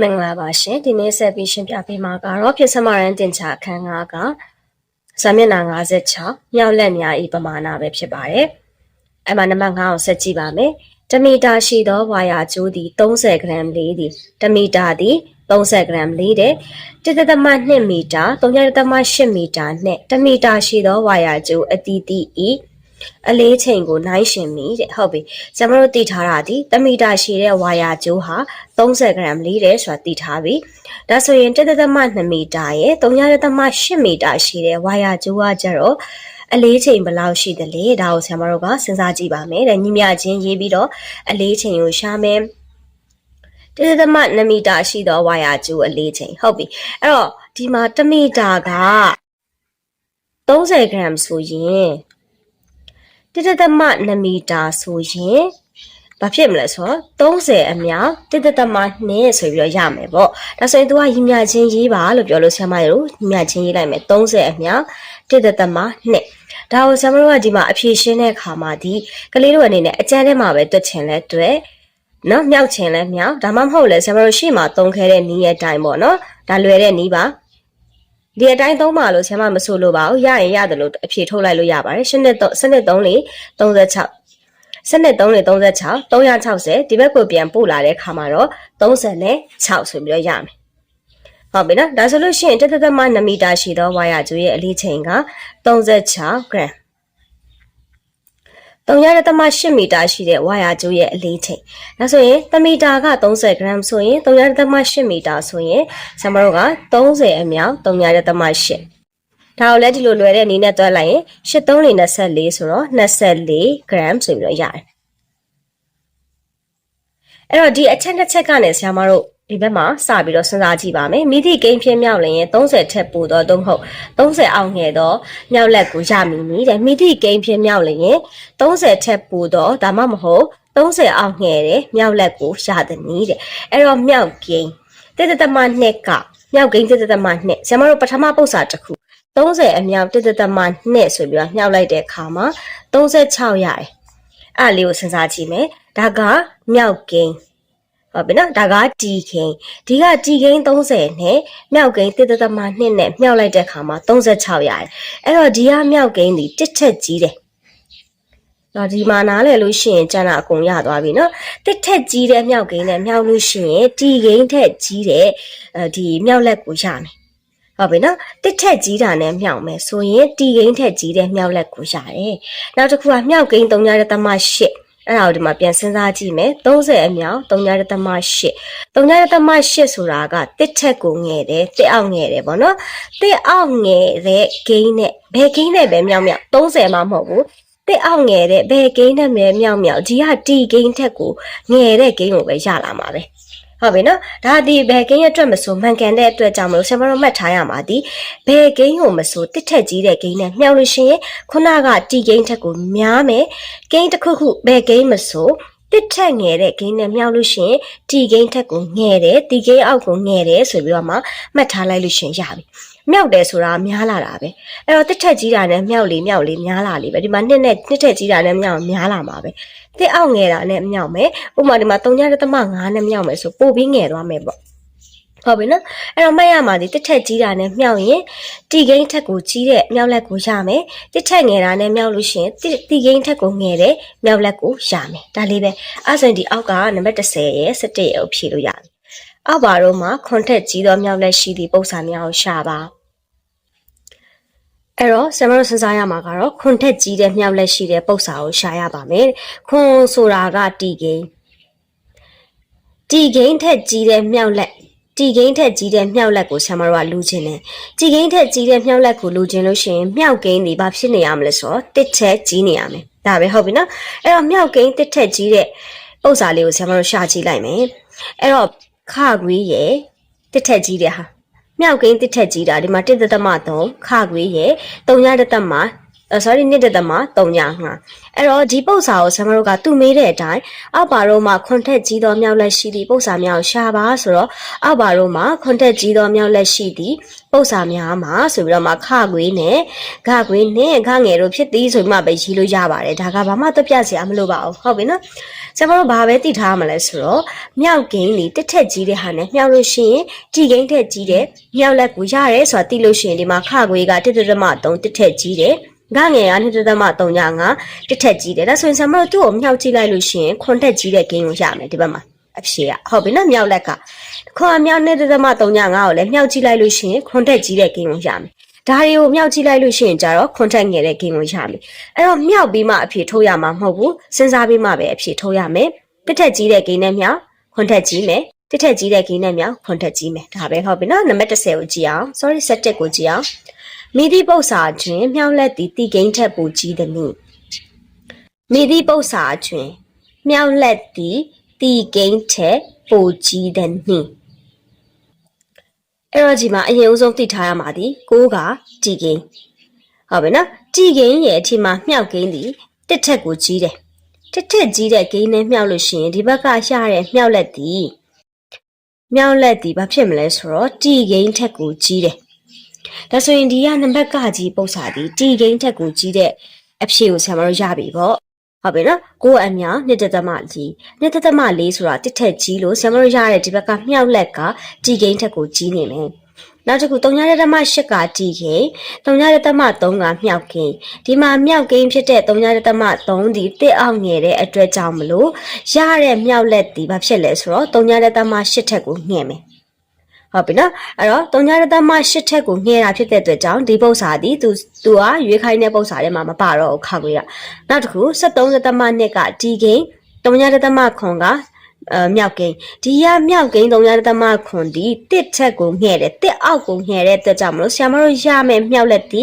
မင်္ဂလာပါရှင်ဒီနေ့ဆက်ပြီးရှင်းပြပေးမှာကတော့ဖြစ်စမရန်တင်ချအခန်း9ကဇာမျက်နှာ56မြောက်လက်များဤပမာဏပဲဖြစ်ပါတယ်အဲ့မှာနံပါတ်9ကိုဆက်ကြည့်ပါမယ်တမီတာရှိသောဝါယာကျိုးသည်30 gram လေးသည်တမီတာသည်30 gram လေးတဲ့1.2မီတာ3.8မီတာနဲ့တမီတာရှိသောဝါယာကျိုးအတီးတီဤ အလေးချိန်ကိုနိုင်ရှင်မီတဲ့ဟုတ်ပြီကျွန်တော်တို့တည်ထားတာဒီတမီတာရှိတဲ့ဝါယာကျိုးဟာ30 gram လေးတဲ့ဆိုတာတည်ထားပြီဒါဆိုရင်1.2မီတာရဲ့3.8မီတာရှိတဲ့ဝါယာကျိုးကကျတော့အလေးချိန်ဘယ်လောက်ရှိသလဲဒါကိုဆရာမတို့ကစဉ်းစားကြည့်ပါမယ်တဲ့ညီမချင်းရေးပြီးတော့အလေးချိန်ကိုရှာမယ်တိတိသမ2မီတာရှိသောဝါယာကျိုးအလေးချိန်ဟုတ်ပြီအဲ့တော့ဒီမှာ1မီတာက30 gram ဆိုရင် တိတိသမ2မီတာဆိုရင်ဘာဖြစ်မလဲဆိုတော့30အမြောက်တိတိသမ2ဆိုပြီးတော့ရမယ်ပေါ့ဒါဆိုရင် तू ကညီမချင်းရေးပါလို့ပြောလို့ဆရာမတို့ညီမချင်းရေးလိုက်မယ်30အမြောက်တိတိသမ2ဒါကိုဆရာမတို့ကဒီမှာအဖြေရှင်းတဲ့အခါမှာဒီကလေးတို့အနေနဲ့အကျန်းထဲမှာပဲတွက်ချင်လဲတွက်နော်မြောက်ချင်လဲမြောက်ဒါမှမဟုတ်လဲဆရာမတို့ရှေ့မှာသုံးခဲတဲ့နီးရဲ့အတိုင်းပေါ့နော်ဒါလွယ်တဲ့နီးပါ ဒီအတိုင်းသုံးပါလို့ဆရာမမဆိုလို့ပါဘူးရရင်ရတယ်လို့အဖြေထုတ်လိုက်လို့ရပါတယ်ရှင်းနဲ့စနစ်3လေး36စနစ်3လေး36 360ဒီဘက်ကိုပြန်ပို့လာတဲ့ခါမှာတော့36ဆိုပြီးတော့ရမယ်ဟုတ်ပြီနော်ဒါဆိုလို့ရှိရင်တက်တက်တက်မှ2မီတာရှိသောဝါယာကျိုးရဲ့အလေးချိန်က36 gram 3.8မီတာရှိတဲ့ဝါယာကျိုးရဲ့အလေးချိန်ဒါဆိုရင်1မီတာက30 gram ဆိုရင်3.8မီတာဆိုရင်ဆမ်မတို့က30အမြောက်3.8ဒါကိုလည်းဒီလိုလွယ်တဲ့အနေနဲ့တွက်လိုက်ရင်83လေး24ဆိုတော့24 gram ဆိုပြီးတော့ရတယ်အဲ့တော့ဒီအချက်တစ်ချက်ကနေဆရာမတို့ ဒီဘက်မှာစပြီးတော့စဉ်းစားကြည့်ပါမယ်မိသည့်ကိန်းဖြစ်မြောက်လျင်30ထက်ပိုတော့သို့မဟုတ်30အောင်ငယ်တော့မြောက်လက်ကိုရမည်နီတဲ့မိသည့်ကိန်းဖြစ်မြောက်လျင်30ထက်ပိုတော့ဒါမှမဟုတ်30အောင်ငယ်တဲ့မြောက်လက်ကိုရသည်နီးတဲ့အဲ့တော့မြောက်ကိန်းတက်တက်တမနှစ်ကမြောက်ကိန်းတက်တက်တမနှစ်ဆရာမတို့ပထမပု္ပ္ပစာတစ်ခု30အမြောက်တက်တက်တမနှစ်ဆိုပြီးတော့မြောက်လိုက်တဲ့အခါမှာ36ရတယ်အဲ့လေးကိုစဉ်းစားကြည့်မယ်ဒါကမြောက်ကိန်း ဟုတ်ပြီနော်ဒါကတီခိန်ဒီကတီခိန်30နဲ့မြောက်ကိန်းတစ်သမ2နဲ့မြောက်လိုက်တဲ့ခါမှာ36ရတယ်အဲ့တော့ဒီကမြောက်ကိန်းဒီတစ်ထက်ကြီးတယ်တော့ဒီမှာနားလည်လို့ရှိရင်ကျန်တာအကုန်ရသွားပြီเนาะတစ်ထက်ကြီးတဲ့မြောက်ကိန်းနဲ့မြောက်လို့ရှိရင်တီကိန်းထက်ကြီးတဲ့အဲဒီမြောက်လက်ကိုရမယ်ဟုတ်ပြီနော်တစ်ထက်ကြီးတာနဲ့မြောက်မယ်ဆိုရင်တီကိန်းထက်ကြီးတဲ့မြောက်လက်ကိုရတယ်နောက်တစ်ခုကမြောက်ကိန်း3.8 အဲ့ဒါကိုဒီမှာပြန်စဉ်းစားကြည့်မယ်30အမြောက်3.8 3.8ဆိုတာကတစ်ထက်ကိုငယ်တယ်တစ်အောက်ငယ်တယ်ဗောနော်တစ်အောက်ငယ်တဲ့ဂိမ်းနဲ့ဘယ်ဂိမ်းနဲ့ပဲမြောက်မြောက်30မှမဟုတ်ဘူးတစ်အောက်ငယ်တဲ့ဘယ်ဂိမ်းနဲ့ပဲမြောက်မြောက်ဒီကတီဂိမ်းထက်ကိုငယ်တဲ့ဂိမ်းကိုပဲရလာမှာပဲ ဟုတ်ပြီနော်ဒါဒီဘယ်ဂိမ်းအတွက်မဆိုမှန်ကန်တဲ့အတွက်ကြောင့်မလို့ဆင်မတော်မှတ်ထားရမှာဒီဘယ်ဂိမ်းကိုမဆိုတစ်ထက်ကြီးတဲ့ဂိမ်းနဲ့မြောက်လို့ရှိရင်ခုနကတီဂိမ်းထက်ကိုများမယ်ဂိမ်းတစ်ခုခုဘယ်ဂိမ်းမဆို တစ်ထက်ငယ်တဲ့ဂိမ်းနဲ့မြောက်လို့ရှိရင်တီဂိမ်းထက်ကိုငယ်တယ်တီဂိမ်းအောက်ကိုငယ်တယ်ဆိုပြီးတော့မှမှတ်ထားလိုက်လို့ရှိရင်ရပြီမြောက်တယ်ဆိုတာများလာတာပဲအဲ့တော့တစ်ထက်ကြီးတာနဲ့မြောက်လေမြောက်လေများလာလေပဲဒီမှာနှစ်နဲ့နှစ်ထက်ကြီးတာနဲ့မြောက်များလာမှာပဲတစ်အောက်ငယ်တာနဲ့မြောက်မယ်ဥပမာဒီမှာ3.5နဲ့မြောက်မယ်ဆိုပို့ပြီးငယ်သွားမယ်ပေါ့ ဟုတ်ပြီနော်အဲ့တော့မှတ်ရမှာဒီတစ်ထက်ကြီးတာနဲ့မြောက်ရင်တီဂိမ်းထက်ကိုကြီးတဲ့မြောက်လက်ကိုရမယ်တစ်ထက်ငယ်တာနဲ့မြောက်လို့ရှိရင်တီဂိမ်းထက်ကိုငယ်တဲ့မြောက်လက်ကိုရမယ်ဒါလေးပဲအဲ့ဆိုရင်ဒီအောက်ကနံပါတ်30ရဲ့17ရဲ့ကိုဖြည့်လို့ရပြီအောက်ပါတော့မှာခွန်ထက်ကြီးသောမြောက်လက်ရှိသည့်ပုံစံများကိုရှာပါအဲ့တော့ဆရာမတို့စဉ်းစားရမှာကတော့ခွန်ထက်ကြီးတဲ့မြောက်လက်ရှိတဲ့ပုံစံကိုရှာရပါမယ်ခွန်ဆိုတာကတီဂိမ်းတီဂိမ်းထက်ကြီးတဲ့မြောက်လက် တီဂိမ်းထက်ကြီးတဲ့မြောက်လက်ကိုဆရာမတို့ကလူချင်းတယ်။တီဂိမ်းထက်ကြီးတဲ့မြောက်လက်ကိုလူချင်းလို့ရှိရင်မြောက်ဂိမ်းဒီဘာဖြစ်နေရမလဲဆိုတော့တစ်ချက်ကြီးနေရမယ်။ဒါပဲဟုတ်ပြီနော်။အဲ့တော့မြောက်ဂိမ်းတစ်ထက်ကြီးတဲ့ဥစ္စာလေးကိုဆရာမတို့ရှာကြည့်လိုက်မယ်။အဲ့တော့ခခွေးရဲ့တစ်ထက်ကြီးတဲ့ဟာမြောက်ဂိမ်းတစ်ထက်ကြီးတာဒီမှာ1.3ခခွေးရဲ့3.3အဲ sorry နှစ်တက်သမ305အဲ့တော့ဒီပု္ပ္ပစာကိုဆရာမတို့ကသူ့မေးတဲ့အတိုင်းအောက်ပါတော့မှခွန်ထက်ကြီးသောမြောက်လက်ရှိသည့်ပု္ပ္ပစာများကိုရှာပါဆိုတော့အောက်ပါတော့မှခွန်ထက်ကြီးသောမြောက်လက်ရှိသည့်ပု္ပ္ပစာများမှာဆိုပြီးတော့မှခခွေးနဲ့ဂခွေးနဲ့ဂငယ်တို့ဖြစ်သည်ဆိုပြီးမှပဲရေးလို့ရပါတယ်ဒါကဘာမှသက်ပြစရာမလိုပါဘူးဟုတ်ပြီနော်ဆရာမတို့ဘာပဲသိထားမှလဲဆိုတော့မြောက်ဂိမ်းဒီတစ်ထက်ကြီးတဲ့ဟာနဲ့မြောက်လို့ရှိရင်ဒီဂိမ်းထက်ကြီးတဲ့မြောက်လက်ကိုရတယ်ဆိုတာသိလို့ရှိရင်ဒီမှာခခွေးကတစ်သက်သမ3တစ်ထက်ကြီးတဲ့ ငငယ်ကနှစ်သက်သမ305တစ်ထက်ကြီးတယ်ဒါဆိုရင်ဆရာမတို့သူ့ကိုမြောက်ကြည့်လိုက်လို့ရှိရင်ခွန်ထက်ကြီးတဲ့ဂိမ်းကိုရမယ်ဒီဘက်မှာအဖြေကဟုတ်ပြီနော်မြောက်လက်ကခွန်အမြောက်နှစ်သက်သမ305ကိုလည်းမြောက်ကြည့်လိုက်လို့ရှိရင်ခွန်ထက်ကြီးတဲ့ဂိမ်းကိုရမယ်ဒါတွေကိုမြောက်ကြည့်လိုက်လို့ရှိရင်ကြတော့ခွန်ထက်ငယ်တဲ့ဂိမ်းကိုရမယ်အဲ့တော့မြောက်ပြီးမှအဖြေထုတ်ရမှာမဟုတ်ဘူးစဉ်းစားပြီးမှပဲအဖြေထုတ်ရမယ်တစ်ထက်ကြီးတဲ့ဂိမ်းနဲ့မြောက်ခွန်ထက်ကြီးမယ်တစ်ထက်ကြီးတဲ့ဂိမ်းနဲ့မြောက်ခွန်ထက်ကြီးမယ်ဒါပဲဟုတ်ပြီနော်နံပါတ်30ကိုကြည့်အောင် sorry 7ကိုကြည့်အောင် မိသည့်ပု္ပ္ပစာတွင်မြောက်လက်သည်တီကိန်းထက်ပိုကြီးသည်နိမိသည့်ပု္ပ္ပစာတွင်မြောက်လက်သည်တီကိန်းထက်ပိုကြီးသည်နိအဲ့တော့ဒီမှာအရင်ဦးဆုံးသိထားရမှာဒီကိုကတီကိန်းဟုတ်ပြီနော်တီကိန်းရဲ့အထိမှာမြောက်ကိန်းသည်တစ်ထက်ကိုကြီးတယ်တစ်ထက်ကြီးတဲ့ကိန်းနဲ့မြောက်လို့ရှိရင်ဒီဘက်ကရတဲ့မြောက်လက်သည်မြောက်လက်သည်ဘာဖြစ်မလဲဆိုတော့တီကိန်းထက်ကိုကြီးတယ် ဒါဆိုရင်ဒီကနံပါတ်ကကြီးပု္ပ္ပစာဒီတီဂိမ်းထက်ကိုကြီးတဲ့အဖြေကိုဆရာမတို့ရပြီပေါ့ဟုတ်ပြီနော်ကိုအမြောင်နှစ်တသမလေးနှစ်တသမလေးဆိုတာတစ်ထက်ကြီးလို့ဆရာမတို့ရတဲ့ဒီဘက်ကမြောက်လက်ကတီဂိမ်းထက်ကိုကြီးနေမယ်နောက်တစ်ခု3ရတမ8ကတီဂိမ်း3ရတမ3ကမြောက်ဂိမ်းဒီမှာမြောက်ဂိမ်းဖြစ်တဲ့3ရတမ3ဒီတစ်အောင်ငယ်တဲ့အတွက်ကြောင့်မလို့ရတဲ့မြောက်လက်ဒီဘာဖြစ်လဲဆိုတော့3ရတမ8ထက်ကိုငှဲ့မယ် ဟုတ်ပြီနော်အဲ့တော့တုံညာရတမ၈ထက်ကိုငှဲတာဖြစ်တဲ့အတွက်ကြောင့်ဒီပု္ပ္ပစာသည်သူသူကရွေးခိုင်းတဲ့ပု္ပ္ပစာထဲမှာမပါတော့ဘူးခါခွေးကနောက်တစ်ခု73ရတမနှစ်ကဒီဂိမ်းတုံညာရတမခွန်ကအဲမြောက်ကိန်းဒီရမြောက်ကိန်းတုံညာရတမခွန်ဒီတစ်ထက်ကိုငှဲတယ်တစ်အောက်ကိုငှဲတဲ့အတွက်ကြောင့်မလို့ဆရာမတို့ရမယ်မြောက်လက်ဒီ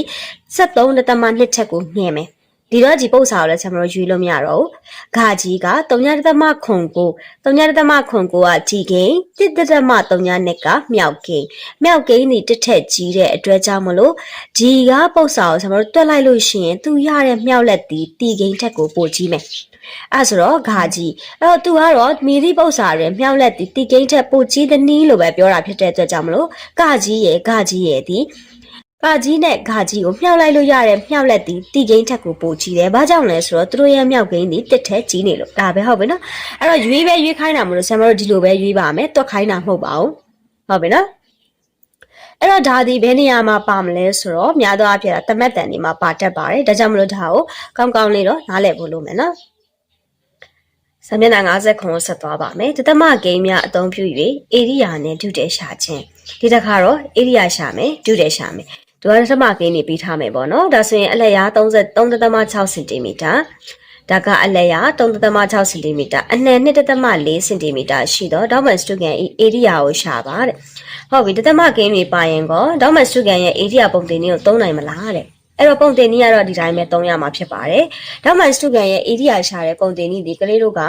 73ရတမနှစ်ထက်ကိုငှဲမယ် ဒီတော့ဒီပု္ပ္ပစာကိုလည်းဆရာမတို့ယူလို့မရတော့ဘူး။ဂါကြီးက3ညတသမခွန်ကို3ညတသမခွန်ကိုကဒီကိန်းတစ်တသမ3ညနှစ်ကမြောက်ကိန်းမြောက်ကိန်းဒီတစ်ထက်ကြီးတဲ့အတွက်ကြောင့်မလို့ဒီကပု္ပ္ပစာကိုဆရာမတို့တွက်လိုက်လို့ရှိရင်သူရတဲ့မြောက်လက်ဒီတီကိန်းထက်ကိုပိုကြီးမယ်။အဲဆိုတော့ဂါကြီးအဲ့တော့သူကတော့မီဒီပု္ပ္ပစာရဲ့မြောက်လက်ဒီတီကိန်းထက်ပိုကြီးတဲ့နည်းလို့ပဲပြောတာဖြစ်တဲ့အတွက်ကြောင့်မလို့ဂါကြီးရဲ့ဂါကြီးရဲ့ဒီ ဂါကြီးနဲ့ဂါကြီးကိုမြှောက်လိုက်လို့ရတဲ့မြှောက်လက်သည်တီကိန်းထက်ကိုပိုကြီးတယ်။ဘာကြောင့်လဲဆိုတော့သူတို့ရဲ့မြှောက်ကိန်းသည်တစ်ထက်ကြီးနေလို့ဒါပဲဟုတ်ပြီနော်။အဲ့တော့ရွေးပဲရွေးခိုင်းတာမလို့ဆရာမတို့ဒီလိုပဲရွေးပါမယ်။တွက်ခိုင်းတာမဟုတ်ပါဘူး။ဟုတ်ပြီနော်။အဲ့တော့ဒါဒီဘယ်နေရာမှာပါမလဲဆိုတော့များသောအားဖြင့်တမက်တန်ဒီမှာပါတတ်ပါတယ်။ဒါကြောင့်မလို့ဒါကိုကောင်းကောင်းလေးတော့နားလည်ဖို့လိုမယ်နော်။စာမျက်နှာ50ခုကိုဆက်သွားပါမယ်။တသမဂိမ်းများအသုံးပြု၍ဧရိယာနဲ့ဒုတယ်ရှာခြင်းဒီတစ်ခါတော့ဧရိယာရှာမယ်ဒုတယ်ရှာမယ်။ ဒုရသမဂိမ်းနေပြီးထားမယ်ပေါ့နော်။ဒါဆိုရင်အလက်ရာ33.6စင်တီမီတာဒါကအလက်ရာ3.6စင်တီမီတာအနှံ2.4စင်တီမီတာရှိတော့ဒေါမန်စတူကန်ဧရိယာကိုရှာပါတဲ့။ဟုတ်ပြီတသမဂိမ်းတွေပါရင်ကောဒေါမန်စတူကန်ရဲ့ဧရိယာပုံတင်လေးကိုသုံးနိုင်မလားတဲ့။အဲ့တော့ပုံတင်နည်းကတော့ဒီတိုင်းပဲသုံးရမှာဖြစ်ပါတယ်။ဒေါမန်စတူကန်ရဲ့ area ရှာတဲ့ပုံတင်နည်းဒီကလေးတို့က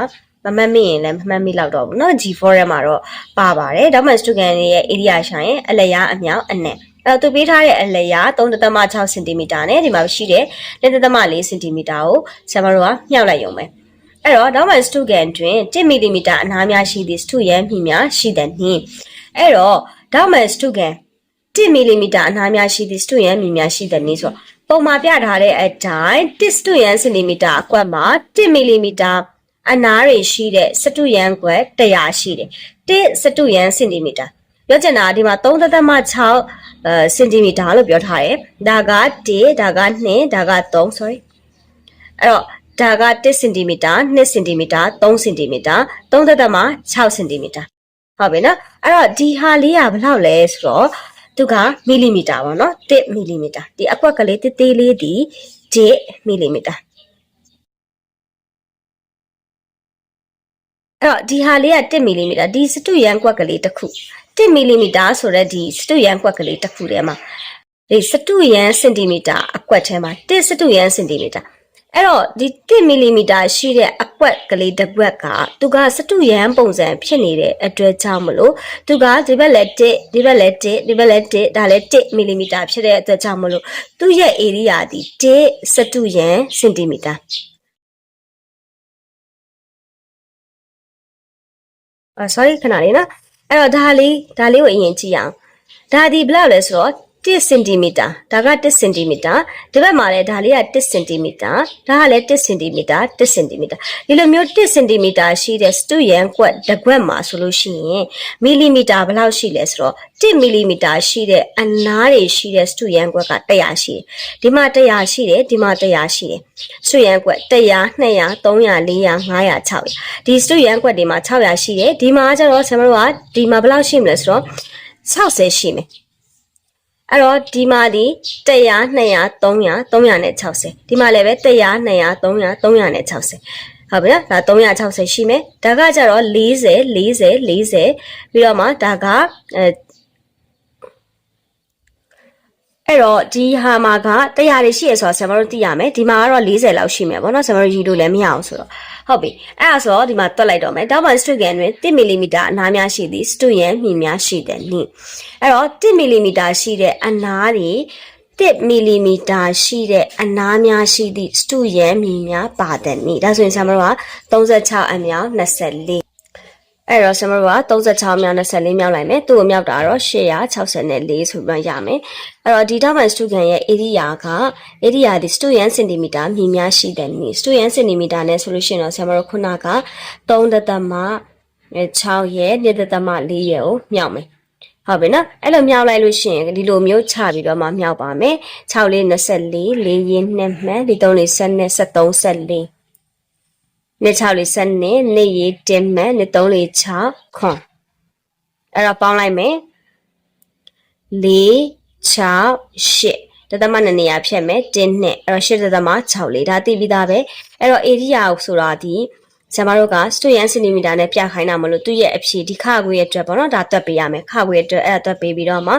မမှတ်မိရင်လည်းမမှတ်မိတော့ဘူးเนาะ G4 ထဲမှာတော့ပါပါတယ်။ဒေါမန်စတူကန်ရဲ့ area ရှာရင်အလျားအမြောက်အနက် အဲ့တော့သူပေးထားတဲ့အလျား3.6စင်တီမီတာနဲ့ဒီမှာရှိတဲ့2.4စင်တီမီတာကိုဆရာမတို့ကမြှောက်လိုက်ရုံပဲ။အဲ့တော့ဒေါမန်စတူကန်တွင်1မီလီမီတာအနားများရှိသည့်စတူရန်မြင့်များရှိတဲ့နှင်းအဲ့တော့ဒေါမန်စတူကန်1မီလီမီတာအနားများရှိသည့်စတူရန်မြင့်များရှိတဲ့နှင်းဆိုတော့ပုံမှာပြထားတဲ့အတိုင်း1စတူရန်စင်တီမီတာအကွက်မှာ1မီလီမီတာအနားတွေရှိတဲ့စတူရန်ကွက်100ရှိတယ်1စတူရန်စင်တီမီတာ ပြောချင်တာဒီမှာ3.6အဲစင်တီမီတာလို့ပြောထားတယ်ဒါက1ဒါက2ဒါက3 sorry အဲ့တော့ဒါက1စင်တီမီတာ2စင်တီမီတာ3စင်တီမီတာ3.6စင်တီမီတာဟုတ်ပြီနော်အဲ့တော့ဒီဟာလေးကဘယ်လောက်လဲဆိုတော့သူကမီလီမီတာပေါ့နော်1မီလီမီတာဒီအကွက်ကလေးတေးသေးလေးဒီ1မီလီမီတာအဲ့တော့ဒီဟာလေးက1မီလီမီတာဒီစတုရန်ကွက်ကလေးတစ်ခု 1မီလီမီတာဆိုတဲ့ဒီစတုရန်ကွက်ကလေးတစ်ခုထဲမှာဒီစတုရန်စင်တီမီတာအကွက်ထဲမှာ1စတုရန်စင်တီမီတာအဲ့တော့ဒီ1မီလီမီတာရှိတဲ့အကွက်ကလေးတစ်ကွက်ကသူကစတုရန်ပုံစံဖြစ်နေတဲ့အတွက်ကြောင့်မလို့သူကဒီဘက်လက်1ဒီဘက်လက်1ဒီဘက်လက်1ဒါလည်း1မီလီမီတာဖြစ်တဲ့အတွက်ကြောင့်မလို့သူ့ရဲ့ area ဒီ1စတုရန်စင်တီမီတာအာ sorry ခဏလေးနော် အဲ့တော့ဒါလေးဒါလေးကိုအရင်ကြည့်အောင်ဒါဒီဘယ်လောက်လဲဆိုတော့ 1စင်တီမီတာဒါက1စင်တီမီတာဒီဘက်မှာလည်းဒါလေးက1စင်တီမီတာဒါကလည်း1စင်တီမီတာ1စင်တီမီတာဒီလိုမျိုး1စင်တီမီတာရှိတဲ့စတုရန်ကွက်တစ်ကွက်မှာဆိုလို့ရှိရင်မီလီမီတာဘယ်လောက်ရှိလဲဆိုတော့1မီလီမီတာရှိတဲ့အနားတွေရှိတဲ့စတုရန်ကွက်က100ရှိတယ်ဒီမှာ100ရှိတယ်ဒီမှာ100ရှိတယ်စတုရန်ကွက်100 200 300 400 500 600ဒီစတုရန်ကွက်တွေမှာ600ရှိတယ်ဒီမှာကျတော့ဆရာမတို့ကဒီမှာဘယ်လောက်ရှိမလဲဆိုတော့60ရှိမယ် အဲ့တော့ဒီမှာဒီ100 200 300 360ဒီမှာလည်းပဲ100 200 300 360ဟုတ်ပြီနော်ဒါ360ရှိမယ်ဒါကကြတော့40 40 40ပြီးတော့မှဒါက အဲအဲ့တော့ဒီဟာမှာက100တွေရှိရဆိုတော့ဆရာမတို့သိရမယ်ဒီမှာကတော့40လောက်ရှိမယ်ဗောနော်ဆရာမတို့ယူလို့လည်းမရအောင်ဆိုတော့ဟုတ်ပြီအဲ့ဒါဆိုတော့ဒီမှာတွက်လိုက်တော့မယ်တောက်ပန်စတွကန်တွင်1မီလီမီတာအနားများရှိသည်စတွရန်မြင်များရှိတယ်နိအဲ့တော့1မီလီမီတာရှိတဲ့အနားတွေ1မီလီမီတာရှိတဲ့အနားများရှိသည့်စတုရန်မြင်များပါတယ်နိဒါဆိုရင်ဆရာမတို့က36အမြောက်24 အဲ့တော့ဆရာမတို့က36မြောက်24မြောက်လိုက်မယ်သူ့ကိုမြောက်တာတော့864ဆိုပြီးရမယ်အဲ့တော့ဒီတောက်ပန်စတုကန်ရဲ့ area က area ဒီစတုရန်စင်တီမီတာမြင်များရှိတယ်နိစတုရန်စင်တီမီတာနဲ့ဆိုလို့ရှိရင်တော့ဆရာမတို့ခုနက3.6ရဲ့2.4ရဲ့ကိုမြောက်မယ်ဟုတ်ပြီနော်အဲ့လိုမြောက်လိုက်လို့ရှိရင်ဒီလိုမျိုးချပြီးတော့မှမြောက်ပါမယ်6လေး24 4ရင်း2မှန်ဒီ3လေး7နဲ့73 74 နှစ်6လေး7နဲ့နှစ်ရ1မှန်နှစ်3လေး6ခွန်အဲ့တော့ပေါင်းလိုက်မယ်4 6 8တသမနှစ်နေရာဖြတ်မယ်တင်းနဲ့အဲ့တော့8တသမ6လေးဒါသိပြီးသားပဲအဲ့တော့ area ကိုဆိုတာဒီဆရာမတို့ကစတူရန်စင်တီမီတာနဲ့ပြခိုင်းတာမလို့သူ့ရဲ့အဖြေဒီခခွေရဲ့အတွက်ပေါ့နော်ဒါတွက်ပေးရမယ်ခခွေရဲ့အတွက်အဲ့ဒါတွက်ပေးပြီးတော့မှ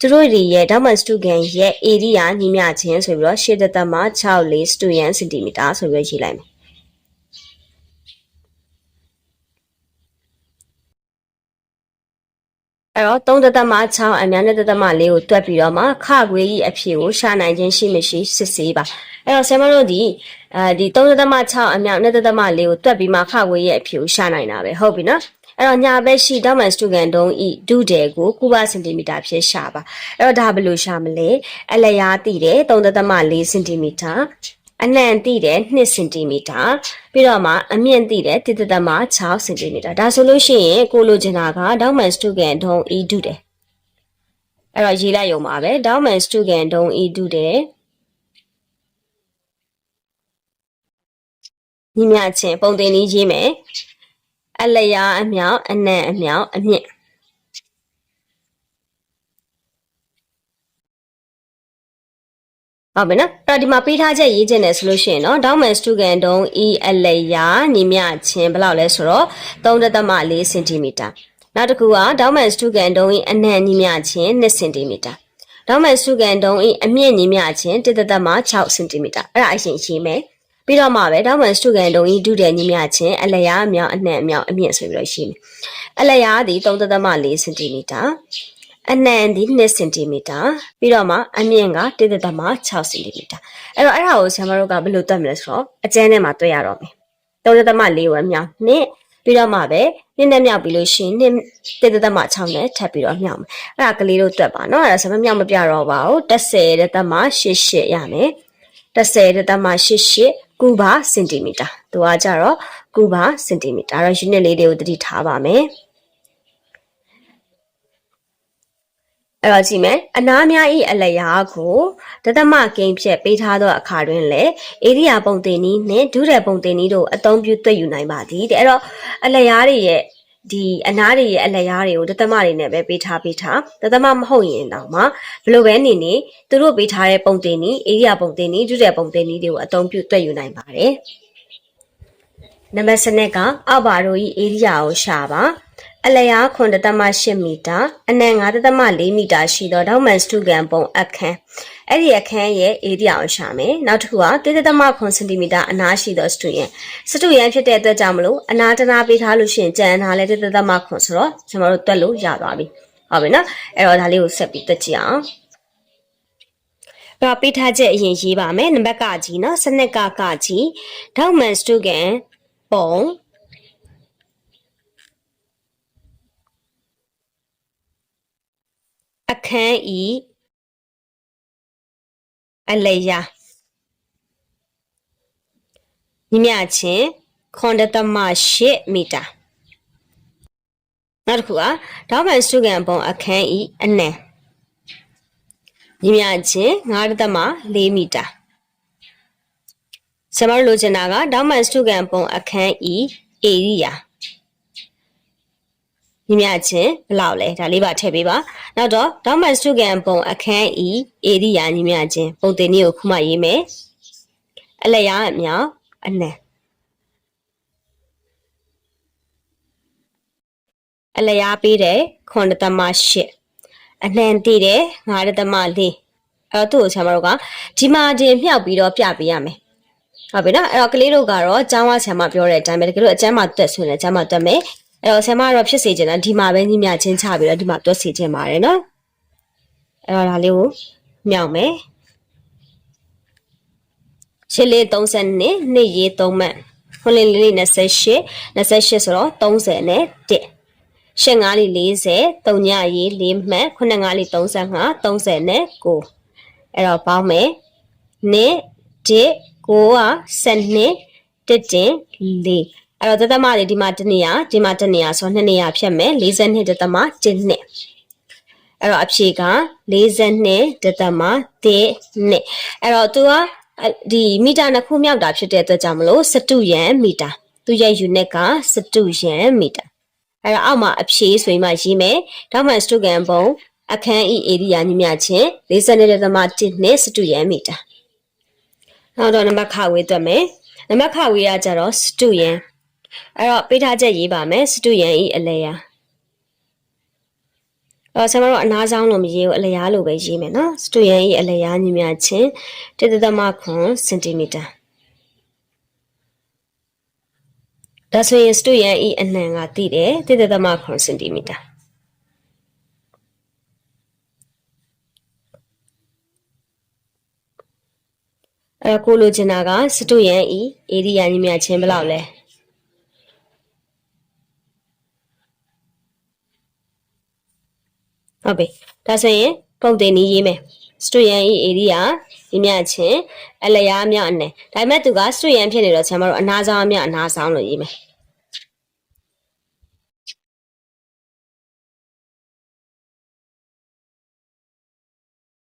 သူတို့တွေရဲ့ဒေါမန်စတူကန်ရဲ့ area ညီမျှခြင်းဆိုပြီးတော့8တသမ6လေးစတူရန်စင်တီမီတာဆိုပြီးရေးလိုက်မယ် အဲ့တော့3တသမ6အများနဲ့တသမ4ကိုတွက်ပြီးတော့မှခခွေကြီးအဖြေကိုရှာနိုင်ခြင်းရှိမရှိစစ်ဆေးပါအဲ့တော့ဆရာမတို့ဒီအဲဒီ3တသမ6အများနဲ့တသမ4ကိုတွက်ပြီးမှခခွေရဲ့အဖြေကိုရှာနိုင်တာပဲဟုတ်ပြီနော်အဲ့တော့ညာဘက်ရှိတောက်မန်စတူကန်တုံးဤဒုတယ်ကိုကုဘစင်တီမီတာဖြစ်ရှာပါအဲ့တော့ဒါဘယ်လိုရှာမလဲအလျားတည်တယ်3.4စင်တီမီတာ အနံတည်တယ်2စင်တီမီတာပြီးတော့မှအမြင့်တည်တယ်1.6စင်တီမီတာဒါဆိုလို့ရှိရင်ကိုလိုချင်တာကတောက်မန်စတူကန်တုံးဤဒုတယ်အဲ့တော့ရေးလိုက်ရုံပါပဲတောက်မန်စတူကန်တုံးဤဒုတယ်ညီမချင်းပုံတင်လေးရေးမယ်အလျားအမြောက်အနံ့အမြောက်အမြင့် ဟုတ်ပြီနော်အဲ့ဒီမှာပေးထားချက်ရေးချက်နဲ့ဆိုလို့ရှိရင်နော်ဒေါမန်စတူကန်တုံး E အလရာညီမြချင်းဘယ်လောက်လဲဆိုတော့3.4စင်တီမီတာနောက်တစ်ခုကဒေါမန်စတူကန်တုံး E အနံ့ညီမြချင်း2စင်တီမီတာဒေါမန်စတူကန်တုံး E အမြင့်ညီမြချင်း1.6စင်တီမီတာအဲ့ဒါအရင်ရေးမယ်ပြီးတော့မှပဲဒေါမန်စတူကန်တုံး E ဒုတဲ့ညီမြချင်းအလရာအမြောင်အနံ့အမြောင်အမြင့်ဆိုပြီးတော့ရေးမယ်အလရာသည်3.4စင်တီမီတာ အနှံ့သည်2စင်တီမီတာပြီးတော့မှအမြင့်က1.6စင်တီမီတာအဲ့တော့အဲ့ဒါကိုဆရာမတို့ကဘယ်လိုတွက်မလဲဆိုတော့အကျန်းထဲမှာတွက်ရတော့မယ်3.4ဝက်မြောက်နှစ်ပြီးတော့မှပဲနှစ်နဲ့မြောက်ပြီးလို့ရှိရင်နှစ်1.6နဲ့ထပ်ပြီးတော့မြောက်မယ်အဲ့ဒါကလေးတို့တွက်ပါနော်အဲ့ဒါဆရာမမြောက်မပြတော့ပါဘူး10.88ရမယ်10.88ကုဘာစင်တီမီတာသူကကြတော့ကုဘာစင်တီမီတာတော့ unit လေးတွေကိုတတိထားပါမယ် အဲ့တော့ကြည့်မယ်အနားများဤအလျားကိုတသမကိန်းဖြက်ပေးထားသောအခါတွင်လည်းဧရိယာပုံတင်နည်းနှင့်ဒုရပုံတင်နည်းတို့အသုံးပြုတွေ့ယူနိုင်ပါသည်တဲ့အဲ့တော့အလျားတွေရဲ့ဒီအနားတွေရဲ့အလျားတွေကိုတသမတွေနဲ့ပဲပေးထားပေးထားတသမမဟုတ်ရင်တော့မှဘလို့ပဲနေနေသူတို့ပေးထားတဲ့ပုံတင်နည်းဧရိယာပုံတင်နည်းဒုရပုံတင်နည်းတွေကိုအသုံးပြုတွေ့ယူနိုင်ပါတယ်နံပါတ်စနစ်ကအောက်ပါတို့ဤဧရိယာကိုရှာပါ အလျား9.8မီတာအနံ9.4မီတာရှိသောဒေါက်မန်စတုကန်ပုံအခန်းအဲ့ဒီအခန်းရဲ့ဧရိယာအောင်ရှာမယ်နောက်တစ်ခုက3.9စင်တီမီတာအနားရှိသောစတုရန်စတုရန်ဖြစ်တဲ့အတွက်ကြောင့်မလို့အနာတနာပေးထားလို့ရှိရင်ကြံအနာလဲ3.9ဆိုတော့ကျွန်တော်တို့တွက်လို့ရသွားပြီဟုတ်ပြီနော်အဲ့တော့ဒါလေးကိုဆက်ပြီးတွက်ကြည့်အောင်တော့ပေးထားချက်အရင်ရေးပါမယ်နံပါတ်ကကြီးနော်စနစ်ကကကြီးဒေါက်မန်စတုကန်ပုံ အခန်းဤအလျာညီမြချင်း9.8မီတာနောက်တစ်ခုကဒေါမန်စတုကန်ပုံအခန်းဤအနံညီမြချင်း9.4မီတာဆမတို့လိုချင်တာကဒေါမန်စတုကန်ပုံအခန်းဤဧရိယာ ညီမြချင်းဘယ်လောက်လဲဒါလေးပါထည့်ပေးပါနောက်တော့ဒေါမန်စတုကန်ပုံအခန်းဤဧရိယာညီမြချင်းပုံတင်နည်းကိုခုမှရေးမယ်အလျားအမြောက်အနံအလျားပေးတယ်9.8အနှံတည်တယ်9.4အဲ့တော့သူ့ကိုဆရာမတို့ကဒီမာဂျင်မြှောက်ပြီးတော့ပြပေးရမယ်ဟုတ်ပြီနော်အဲ့တော့ကလေးတို့ကတော့ကျောင်းဝဆရာမပြောတဲ့အတိုင်းပဲတကယ်လို့အကျမ်းမှာတွက်ဆိုရင်လည်းကျမ်းမှာတွက်မယ် အဲ့တော့ဆရာမကတော့ဖြစ်စေချင်တာဒီမှာပဲညမြချင်းချပြီးတော့ဒီမှာတွက်စေချင်ပါတယ်နော်အဲ့တော့ဒါလေးကိုမြောက်မယ်ရှစ်လေး30နှစ်နှစ်ရေး3မှတ်ခွန်းလေးလေး28 28ဆိုတော့30နဲ့1ရှစ်ငါးလေး40တုံညရေး4မှတ်ခုနှစ်ငါးလေး35 30နဲ့9အဲ့တော့ပေါင်းမယ်နှစ်1 9က12တစ်တင်4 အဲ့တော့တသမလေးဒီမှာတစ်နေရာဒီမှာတစ်နေရာဆိုတော့နှစ်နေရာဖြတ်မယ်42တသမ1နှစ်အဲ့တော့အဖြေက42တသမ1နှစ်အဲ့တော့ तू ကဒီမီတာနှစ်ခုမြောက်တာဖြစ်တဲ့အတွက်ကြောင့်မလို့စတုယန်မီတာသူရဲ့ unit ကစတုယန်မီတာအဲ့တော့အောက်မှာအဖြေဆိုရင်မှရေးမယ်ဒေါက်မန်စတုကန်ပုံအခန်းဤဧရိယာညီမျှချင်း42.1နှစ်စတုယန်မီတာနောက်တော့နံပါတ်ခဝေးတွက်မယ်နံပါတ်ခဝေးကကြတော့စတုယန် အဲ့တော့ပေးထားချက်ရေးပါမယ်စတုယန်ဤအလဲယာအော်ဆရာမတို့အနားဆောင်လို့မရေးဘူးအလျားလို့ပဲရေးမယ်နော်စတူယန်ရဲ့အလျားညီမျှချင်း1.9စင်တီမီတာဒါဆိုရင်စတူယန်ဤအနှံကတိတယ်1.9စင်တီမီတာအဲကိုလိုချင်တာကစတူယန်ဤဧရိယာညီမျှချင်းဘယ်လောက်လဲ ဟုတ်ပြီဒါဆိုရင်ပုံတင်နီးရေးမယ်စတူယန်ဤဧရိယာညီမျှချင်းအလျားမြောက်အနဲ့ဒါပေမဲ့သူကစတူယန်ဖြစ်နေတော့ဆရာမတို့အနာဆောင်အမြောက်အနာဆောင်လို့ရေးမယ်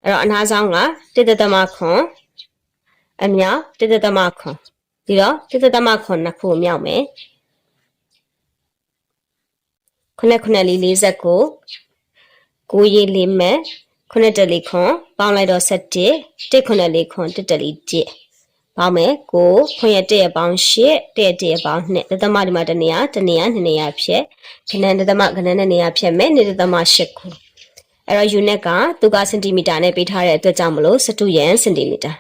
အဲ့တော့အနာဆောင်ကတစ်သက်သမခွန်အမြောက်တစ်သက်သမခွန်ဒီတော့တစ်သက်သမခွန်နှစ်ခုမြောက်မယ်ခုနှစ်ခုနှစ်လေး49 9ရေးလေးမဲ့ခုနှစ်တလေးခွန်ပေါင်းလိုက်တော့7 1ခုနှစ်လေးခွန်1တလေး1ပေါင်းမယ်9ခွန်ရ1ရပေါင်း8 1ရ1ရပေါင်း2တသမဒီမှာတနေရတနေရ2နေရဖြစ်ခဏတသမခဏနဲ့နေရဖြစ်မယ်နေတသမ8ခုအဲ့တော့ unit ကသူကစင်တီမီတာနဲ့ပေးထားတဲ့အတွက်ကြောင့်မလို့စတုယန်စင်တီမီတာ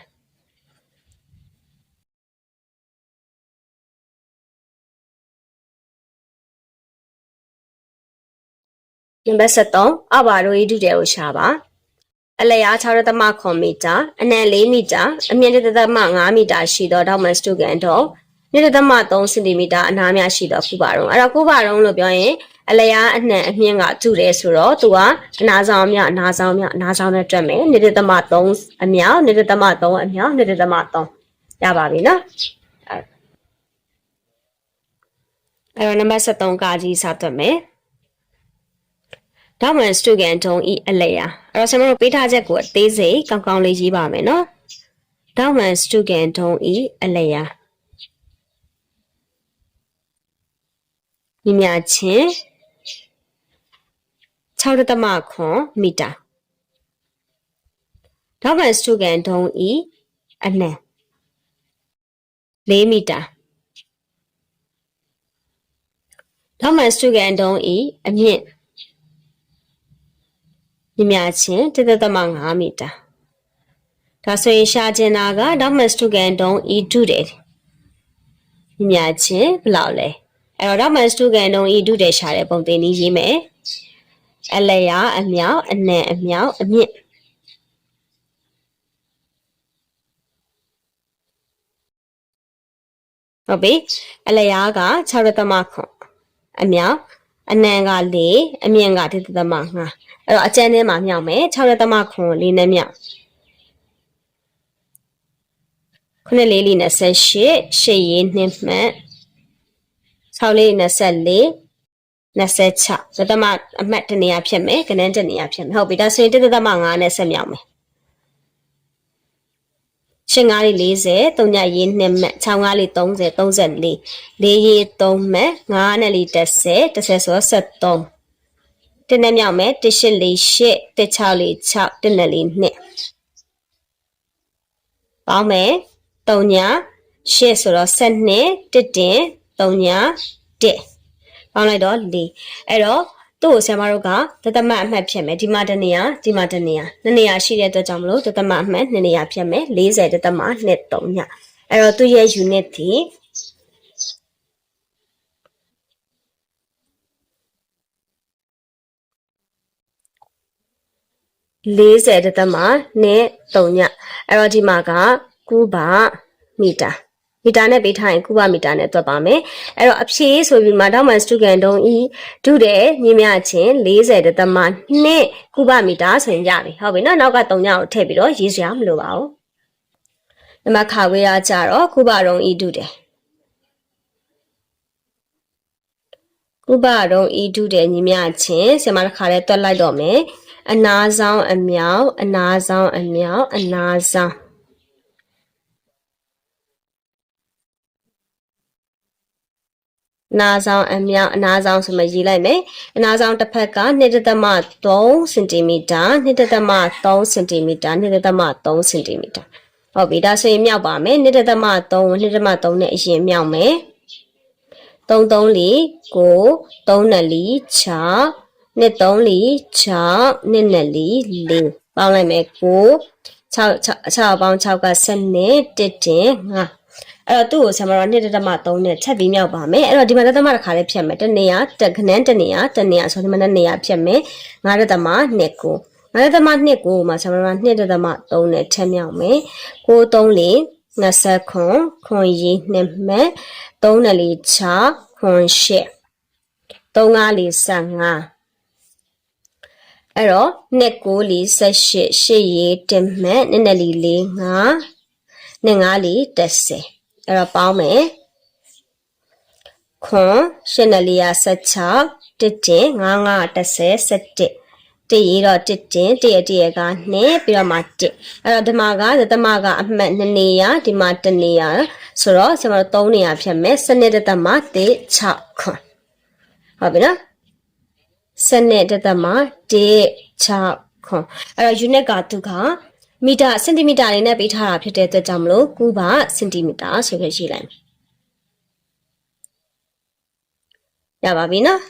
နံပါတ်73အဘာရိုဤဒုတယ်ကိုရှာပါအလျား6.9ခွန်မီတာအနံ4မီတာအမြင့်1.5မီတာရှိသောဒေါက်မန်စတုကန်တော့1.3စင်တီမီတာအနားများရှိသောခုပါတော့အဲ့တော့ခုပါတော့လို့ပြောရင်အလျားအနှံအမြင့်ကတူတယ်ဆိုတော့သူကအနာဆောင်မြအနာဆောင်မြအနာဆောင်နဲ့တွက်မယ်1.3အမြောက်1.3အမြောက်1.3ရပါပြီနော်အဲ့တော့နံပါတ်73ကကြီးစတွက်မယ် ဒေါမန်စတူကန်ဒုံဤအလဲရအဲ့တော့ကျွန်တော်တို့ပေးထားချက်ကိုအသေးစိတ်ကောင်းကောင်းလေးရေးပါမယ်နော်ဒေါမန်စတူကန်ဒုံဤအလဲရညီမြချင်း6တမခွန်မီတာဒေါမန်စတူကန်ဒုံဤအနံ4မီတာထောက်မှန်စတုကန်တုံးဤအမြင့် မြင်များချင်း1.5မီတာဒါဆိုရင်ရှာကျင်တာကထောက်မှန်စတုကန်တုံးဤဒုတယ်မြင်များချင်းဘယ်လောက်လဲအဲ့တော့ထောက်မှန်စတုကန်တုံးဤဒုတယ်ရှာတဲ့ပုံသင်နည်းရေးမယ်အလျာအမြောက်အနံအမြောက်အမြင့်ဟုတ်ပြီအလျားက6ရသမခွန်အမြောက် အနံက4အမြင့်က1သမ5အဲ့တော့အကျန်းထဲမှာမြောက်မယ်6ရသမခွန်4နဲ့မြောက်ခုနှစ်လေးလေး28ရှေ့ရေးနှင်းမှတ်6လေး24 26သတ္တမအမှတ်တနေရာဖြစ်မယ်ကနန်းတနေရာဖြစ်မယ်ဟုတ်ပြီဒါဆိုရင်1သမ5နဲ့ဆက်မြောက်မယ် ရှင်ကားလေး40သုံးညရေး2မှတ်6ကားလေး30 34လေးရေး3မှတ်9နဲ့လေး30 30ဆို73တင်းနဲ့မြောက်မယ်1 8 4 8 1 6 4 6တင်းနဲ့လေး2ပေါင်းမယ်3ည8ဆိုတော့12 1တင်3ည1ပေါင်းလိုက်တော့4အဲ့တော့ သူ့ကိုဆရာမတို့ကတသမအမှတ်ဖြစ်မယ်ဒီမှာတစ်နေရာဒီမှာတစ်နေရာနှစ်နေရာရှိတဲ့အတွက်ကြောင့်မလို့တသမအမှတ်နှစ်နေရာဖြစ်မယ်40တသမနှစ်3ညအဲ့တော့သူ့ရဲ့ unit ဒီ40တသမနဲ့3ညအဲ့တော့ဒီမှာကကုဗမီတာ မီတာနဲ့ပေးထားရင်ကုဗမီတာနဲ့တွက်ပါမယ်အဲ့တော့အဖြေဆိုပြီးမှတောက်မှန်စတူကန်တုံးဤဒုတဲ့ညီမချင်း40တသမနဲ့ကုဗမီတာဆိုရင်ရပြီဟုတ်ပြီနော်နောက်က3ညကိုထည့်ပြီးတော့ရေးစရာမလိုပါဘူးဒီမှာခါဝေးရကြတော့ကုဗရုံဤဒုတဲ့ကုဗရုံဤဒုတဲ့ညီမချင်းဆင်မတစ်ခါလဲတွက်လိုက်တော့မယ်အနာဆောင်အမြောက်အနာဆောင်အမြောက်အနာဆောင် နာဆောင်အမြောက်အနာဆောင်ဆိုမှရေးလိုက်မယ်အနာဆောင်တစ်ဖက်က2.3စင်တီမီတာ2.3စင်တီမီတာ2.3စင်တီမီတာဟုတ်ပြီဒါဆိုရင်မြောက်ပါမယ်2.3 2.3နဲ့အရင်မြောက်မယ်3 3လီကို3နှစ်လီ6နှစ်3လီ6နှစ်နှစ်လီ4ပေါင်းလိုက်မယ်ကို6 6 6ပေါင်း6က7နဲ့1တင်5အဲ့တော့သူ့ကိုဆံမတော်2 တက်မ3နဲ့ချက်ပြီးမြောက်ပါမယ်အဲ့တော့ဒီမှာတက်မတစ်ခါလေးဖြတ်မယ်တနေရတခဏန်းတနေရတနေရဆိုဒီမှာနေရဖြတ်မယ်9တက်မ2ကို9တက်မ2ကိုမှာဆံမတော်2တက်မ3နဲ့ချက်မြောက်မယ်ကို3လေး20ခွန်ခွန်ရီ2မှတ်3နဲ့လေး6ခွန်8 3 5လေး15အဲ့တော့နှစ်ကိုလီ78ရှေ့ရေးတင်မှတ်နှစ်နှစ်လီလေး9နှစ်9လီ30 အဲ့တော့ပေါင်းမယ်ခွန်ရှစ်နှစ်လီယာ16တစ်တင်9 9 30 17တရေတော့တစ်တင်တရတရက2ပြီးတော့မှ1အဲ့တော့ဒီမှာကသမားကအမှတ်2နေရဒီမှာ1နေရဆိုတော့ကျွန်တော်3နေရဖြတ်မယ်စနစ်တသမ1 6ခွန်ဟုတ်ပြီနော်စနစ်တသမ1 6ခွန်အဲ့တော့ unit ကသူက မီတာစင်တီမီတာလေးနဲ့ပေးထားတာဖြစ်တဲ့အတွက်ကြောင့်မလို့ကူပါစင်တီမီတာဆိုပြီးရေးလိုက်မယ်ရပါပြီနော်